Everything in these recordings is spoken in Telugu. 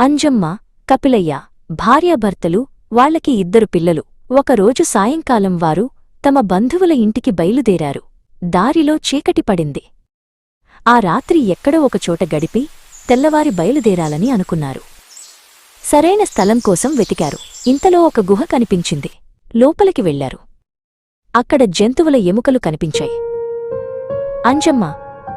అంజమ్మ కపిలయ్య భార్యాభర్తలు వాళ్ళకి ఇద్దరు పిల్లలు. ఒకరోజు సాయంకాలం వారు తమ బంధువుల ఇంటికి బయలుదేరారు. దారిలో చీకటి పడింది. ఆ రాత్రి ఎక్కడో ఒకచోట గడిపి తెల్లవారి బయలుదేరాలని అనుకున్నారు. సరైన స్థలం కోసం వెతికారు. ఇంతలో ఒక గుహ కనిపించింది. లోపలికి వెళ్ళారు అక్కడ జంతువుల ఎముకలు కనిపించాయి. అంజమ్మ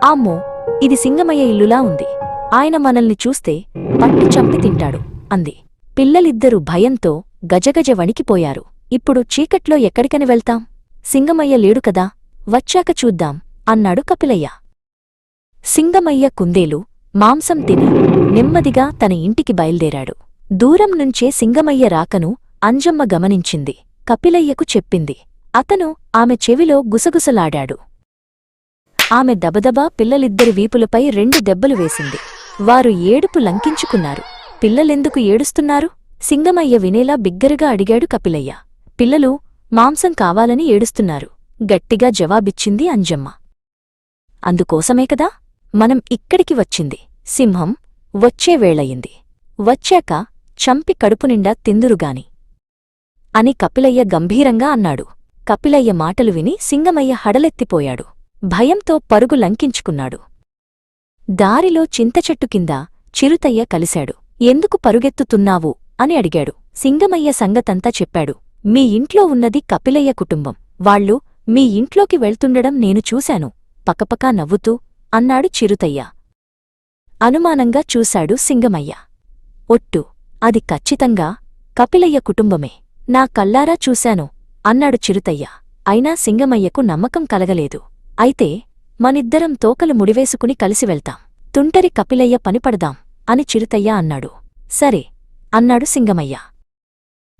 ఆమ్మో ఇది సింగమయ్య ఇల్లులా ఉంది. ఆయన మనల్ని చూస్తే పట్టి చంపి తింటాడు అంది. పిల్లలిద్దరూ భయంతో గజగజ వణికిపోయారు. ఇప్పుడు చీకట్లో ఎక్కడికని వెళ్తాం? సింగమయ్య లేడు కదా వచ్చాక చూద్దాం అన్నాడు కపిలయ్య. సింగమయ్య కుందేలు మాంసం తిని నెమ్మదిగా తన ఇంటికి బయల్దేరాడు. దూరం నుంచే సింగమయ్య రాకను అంజమ్మ గమనించింది. కపిలయ్యకు చెప్పింది. అతను ఆమె చెవిలో గుసగుసలాడాడు. ఆమె దబదబా పిల్లలిద్దరి వీపులపై రెండు దెబ్బలు వేసింది. వారు ఏడుపు లంకించుకున్నారు. పిల్లలెందుకు ఏడుస్తున్నారు? సింగమయ్య వినేలా బిగ్గరగా అడిగాడు కపిలయ్య. పిల్లలు మాంసం కావాలని ఏడుస్తున్నారు. గట్టిగా జవాబిచ్చింది అంజమ్మ. అందుకోసమే కదా? మనం ఇక్కడికి వచ్చింది. సింహం వచ్చే వేళయింది. వచ్చాక చంపి కడుపునిండా తిందురుగాని అని కపిలయ్య గంభీరంగా అన్నాడు. కపిలయ్య మాటలు విని సింగమయ్య హడలెత్తిపోయాడు. భయంతో పరుగు లంకించుకున్నాడు. దారిలో చింతచెట్టు కింద చిరుతయ్య కలిశాడు. ఎందుకు పరుగెత్తుతున్నావు? అని అడిగాడు. సింగమయ్య సంగతంతా చెప్పాడు. మీ ఇంట్లో ఉన్నది కపిలయ్య కుటుంబం. వాళ్ళు మీ ఇంట్లోకి వెళ్తుండడం నేను చూశాను. పకపకా నవ్వుతూ అన్నాడు చిరుతయ్య. అనుమానంగా చూశాడు సింగమయ్య. ఒట్టు అది ఖచ్చితంగా కపిలయ్య కుటుంబమే. నా కల్లారా చూశాను అన్నాడు చిరుతయ్య. అయినా సింగమయ్యకు నమ్మకం కలగలేదు. అయితే మనిద్దరం తోకలు ముడివేసుకుని కలిసి వెళ్తాం. తుంటరి కపిలయ్య పనిపడదాం అని చిరుతయ్య అన్నాడు. సరే అన్నాడు సింగమయ్య.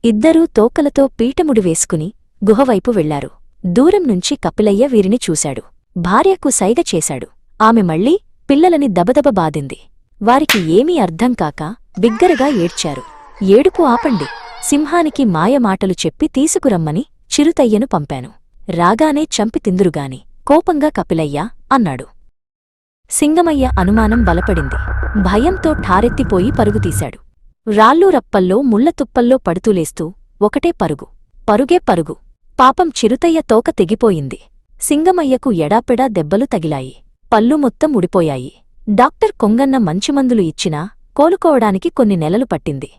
ఇద్దరూ తోకలతో పీటముడి వేసుకుని గుహవైపు వెళ్ళారు. దూరం నుంచి కపిలయ్య వీరిని చూశాడు. భార్యకు సైగ చేశాడు. ఆమె మళ్ళీ పిల్లలని దబదబ బాదింది వారికి ఏమీ అర్థం కాక బిగ్గరగా ఏడ్చారు. ఏడుపు ఆపండి. సింహానికి మాయమాటలు చెప్పి తీసుకురమ్మని చిరుతయ్యను పంపాను. రాగానే చంపి తిందురుగాని కోపంగా కపిలయ్య అన్నాడు. సింగమయ్య అనుమానం బలపడింది. భయంతో ఠారెత్తిపోయి పరుగుతీశాడు. రాళ్ళు రప్పల్లో ముళ్ళతుప్పల్లో పడుతూలేస్తూ ఒకటే పరుగు. పరుగే పరుగు. పాపం చిరుతయ్య తోక తెగిపోయింది. సింగమయ్యకు ఎడాపెడా దెబ్బలు తగిలాయి. పళ్ళు మొత్తం ఉడిపోయాయి డాక్టర్ కొంగన్న మంచిమందులు ఇచ్చినా కోలుకోవడానికి కొన్ని నెలలు పట్టింది.